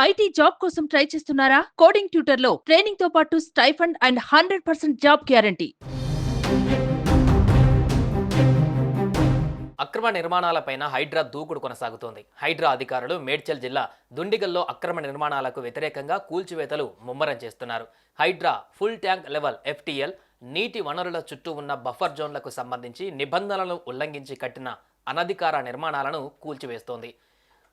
IT job కోసం try చేస్తున్నారా? Coding ట్యూటర్లో ట్రైనింగ్తో పాటు stipend and hundred percent job guarantee. అక్రమ నిర్మాణాలపైన హైడ్రా దూకుడు కొనసాగుతోంది. హైడ్రా అధికారులు మేడ్చల్ జిల్లా దుండిగల్లో అక్రమ నిర్మాణాలకు వ్యతిరేకంగా కూల్చివేతలు ముమ్మరం చేస్తున్నారు. HYDRAA full tank level FTL నీటి వనరుల చుట్టూ ఉన్న బఫర్ జోన్లకు సంబంధించి నిబంధనలను ఉల్లంఘించి కట్టిన అనధికార నిర్మాణాలను కూల్చివేస్తోంది.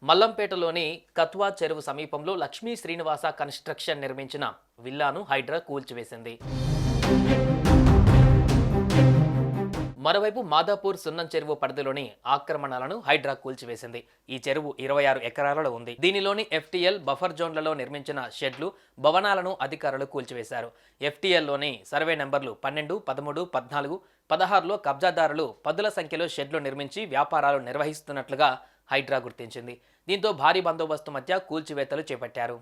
మల్లంపేటలోని కత్వా చెరువు సమీపంలో లక్ష్మీ శ్రీనివాస కన్స్ట్రక్షన్ నిర్మించిన విల్లాను హైడ్రా కూల్చివేసింది. మరోవైపు మాదాపూర్ సున్నం చెరువు పరిధిలోని ఆక్రమణలను హైడ్రా కూల్చివేసింది. ఈ చెరువు ఇరవై ఆరు ఎకరాలలో ఉంది. దీనిలోని ఎఫ్టీఎల్ బఫర్ జోన్లలో నిర్మించిన షెడ్లు భవనాలను అధికారులు కూల్చివేశారు. ఎఫ్టీఎల్లోని సర్వే నెంబర్లు పన్నెండు పదమూడు పద్నాలుగు పదహారులో కబ్జాదారులు పదుల సంఖ్యలో షెడ్లు నిర్మించి వ్యాపారాలు నిర్వహిస్తున్నట్లుగా హైడ్రా గుర్తించింది. దీంతో భారీ బందోబస్తు మధ్య కూల్చివేతలు చేపట్టారు.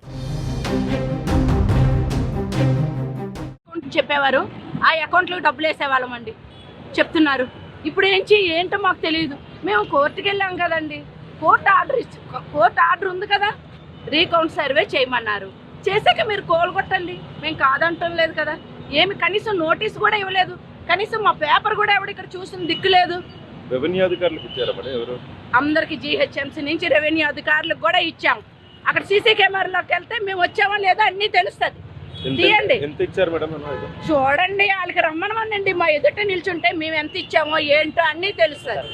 అకౌంట్ చెప్పేవారు? ఆ అకౌంట్లో డబ్బులు వేసేవాళ్ళం అండి చెప్తున్నారు. ఇప్పుడు ఏంచి ఏంటో మాకు తెలియదు మేము కోర్టుకి వెళ్ళాం కదండి. కోర్టు ఆర్డర్ ఇచ్చి కోర్టు ఆర్డర్ ఉంది కదా? రీకౌంట్ సర్వే చేయమన్నారు. చేశాక మీరు కోలుగొట్టండి మేము కాదంటం లేదు కదా. ఏమి కనీసం నోటీస్ కూడా ఇవ్వలేదు. కనీసం మా పేపర్ కూడా ఎవడు ఇక్కడ చూసిన దిక్కు లేదు. రెవెన్యూ అధికారులకు ఇచ్చారా మేడం ఎవరు? అందరికి జీహెచ్ఎంసీ నుంచి రెవెన్యూ అధికారులకు కూడా ఇచ్చాం. అక్కడ సీసీ కెమెరాలోకి వెళ్తే మేము వచ్చామో లేదో అన్నీ తెలుస్తుంది. ఎంత తీయండి. ఎంత ఇచ్చారు మేడం అన్నది? చూడండి వాళ్ళకి రమ్మనమనండి. మా ఎదుట నిల్చుంటే మేము ఎంత ఇచ్చామో ఏంటో అన్నీ తెలుస్తుంది.